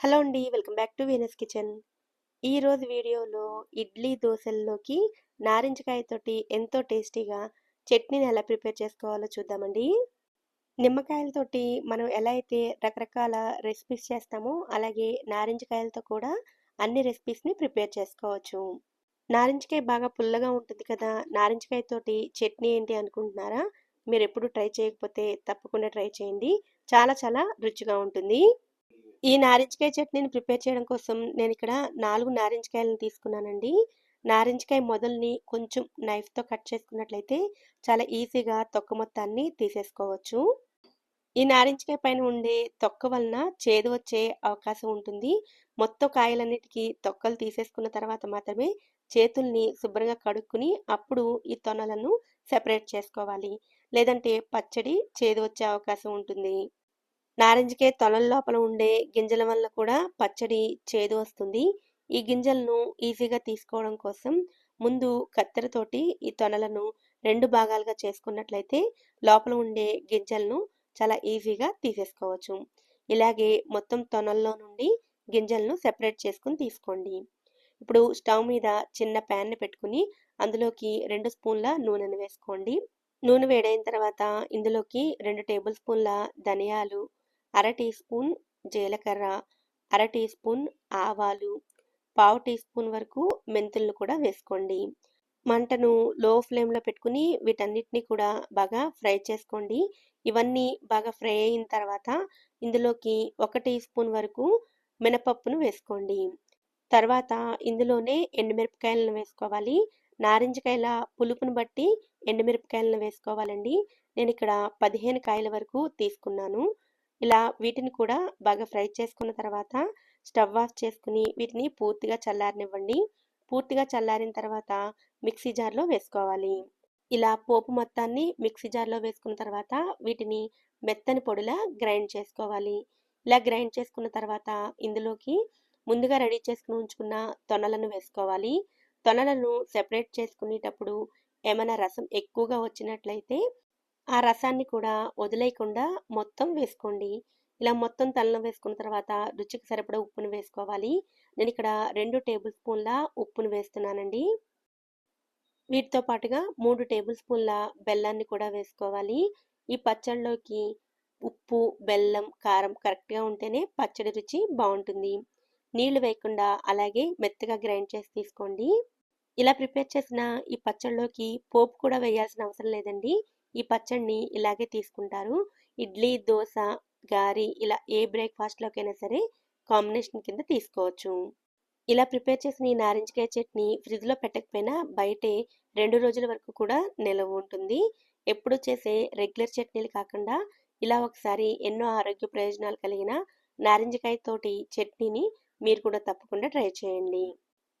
Hello అండి welcome back to Venus kitchen. ఈరోజు వీడియోలో ఇడ్లీ దోశల్లోకి నారింజకాయతోటి ఎంతో టేస్టీగా చట్నీని ఎలా ప్రిపేర్ చేసుకోవాలో చూద్దామండి. నిమ్మకాయలతోటి మనం ఎలా అయితే రకరకాల రెసిపీస్ చేస్తామో అలాగే నారింజకాయలతో కూడా అన్ని రెసిపీస్ని ప్రిపేర్ చేసుకోవచ్చు. నారింజకాయ బాగా పుల్లగా ఉంటుంది కదా నారింజకాయతోటి చట్నీ ఏంటి అనుకుంటున్నారా? మీరు ఎప్పుడు ట్రై చేయకపోతే తప్పకుండా ట్రై చేయండి. చాలా చాలా రుచిగా ఉంటుంది. ఈ నారింజకాయ చట్నీని ప్రిపేర్ చేయడం కోసం నేను ఇక్కడ నాలుగు నారింజకాయలను తీసుకున్నానండి. నారింజకాయ మొదల్ని కొంచెం నైఫ్తో కట్ చేసుకున్నట్లయితే చాలా ఈజీగా తొక్క మొత్తాన్ని తీసేసుకోవచ్చు. ఈ నారింజకాయ పైన ఉండే తొక్క వలన చేదు వచ్చే అవకాశం ఉంటుంది. మొత్తం కాయలన్నిటికీ తొక్కలు తీసేసుకున్న తర్వాత మాత్రమే చేతుల్ని శుభ్రంగా కడుక్కుని అప్పుడు ఈ తొనలను సెపరేట్ చేసుకోవాలి. లేదంటే పచ్చడి చేదు వచ్చే అవకాశం ఉంటుంది. నారింజకాయ తొలల లోపల ఉండే గింజల వల్ల కూడా పచ్చడి చేదు వస్తుంది. ఈ గింజలను ఈజీగా తీసుకోవడం కోసం ముందు కత్తెరతోటి ఈ తొనలను రెండు భాగాలుగా చేసుకున్నట్లయితే లోపల ఉండే గింజలను చాలా ఈజీగా తీసేసుకోవచ్చు. ఇలాగే మొత్తం తొనల్లో నుండి గింజలను సెపరేట్ చేసుకుని తీసుకోండి. ఇప్పుడు స్టవ్ మీద చిన్న ప్యాన్ని పెట్టుకుని అందులోకి రెండు స్పూన్ల నూనెను వేసుకోండి. నూనె వేడైన తర్వాత ఇందులోకి రెండు టేబుల్ స్పూన్ల ధనియాలు అర టీ స్పూన్ జీలకర్ర అర టీ స్పూన్ ఆవాలు పావు టీ స్పూన్ వరకు మెంతులను కూడా వేసుకోండి. మంటను లో ఫ్లేమ్లో పెట్టుకుని వీటన్నిటిని కూడా బాగా ఫ్రై చేసుకోండి. ఇవన్నీ బాగా ఫ్రై అయిన తర్వాత ఇందులోకి ఒక టీ స్పూన్ వరకు మినపప్పును వేసుకోండి. తర్వాత ఇందులోనే ఎండుమిరపకాయలను వేసుకోవాలి. నారింజకాయల పులుపును బట్టి ఎండుమిరపకాయలను వేసుకోవాలండి. నేను ఇక్కడ పదిహేను కాయల వరకు తీసుకున్నాను. ఇలా వీటిని కూడా బాగా ఫ్రై చేసుకున్న తర్వాత స్టవ్ ఆఫ్ చేసుకుని వీటిని పూర్తిగా చల్లారనివ్వండి. పూర్తిగా చల్లారిన తర్వాత మిక్సీ జార్లో వేసుకోవాలి. ఇలా పోపు మొత్తాన్ని మిక్సీ జార్లో వేసుకున్న తర్వాత వీటిని మెత్తని పొడిలా గ్రైండ్ చేసుకోవాలి. ఇలా గ్రైండ్ చేసుకున్న తర్వాత ఇందులోకి ముందుగా రెడీ చేసుకుని ఉంచుకున్న తొనలను వేసుకోవాలి. తొనలను సెపరేట్ చేసుకునేటప్పుడు ఏమైనా రసం ఎక్కువగా వచ్చినట్లయితే ఆ రసాన్ని కూడా వదిలేయకుండా మొత్తం వేసుకోండి. ఇలా మొత్తం తలలో వేసుకున్న తర్వాత రుచికి సరిపడా ఉప్పును వేసుకోవాలి. నేను ఇక్కడ రెండు టేబుల్ స్పూన్ల ఉప్పును వేస్తున్నానండి. వీటితో పాటుగా మూడు టేబుల్ స్పూన్ల బెల్లాన్ని కూడా వేసుకోవాలి. ఈ పచ్చడిలోకి ఉప్పు బెల్లం కారం కరెక్ట్గా ఉంటేనే పచ్చడి రుచి బాగుంటుంది. నీళ్ళు వేయకుండా అలాగే మెత్తగా గ్రైండ్ చేసి తీసుకోండి. ఇలా ప్రిపేర్ చేసిన ఈ పచ్చడిలోకి పోపు కూడా వేయాల్సిన అవసరం లేదండి. ఈ పచ్చడిని ఇలాగే తీసుకుంటారు. ఇడ్లీ దోశ గారి ఇలా ఏ బ్రేక్ఫాస్ట్లోకైనా సరే కాంబినేషన్ కింద తీసుకోవచ్చు. ఇలా ప్రిపేర్ చేసిన ఈ నారింజకాయ చట్నీ ఫ్రిడ్జ్లో పెట్టకపోయినా బయటే రెండు రోజుల వరకు కూడా నిలవ ఉంటుంది. ఎప్పుడు చేసే రెగ్యులర్ చట్నీలు కాకుండా ఇలా ఒకసారి ఎన్నో ఆరోగ్య ప్రయోజనాలు కలిగిన నారింజకాయ తోటి చట్నీని మీరు కూడా తప్పకుండా ట్రై చేయండి.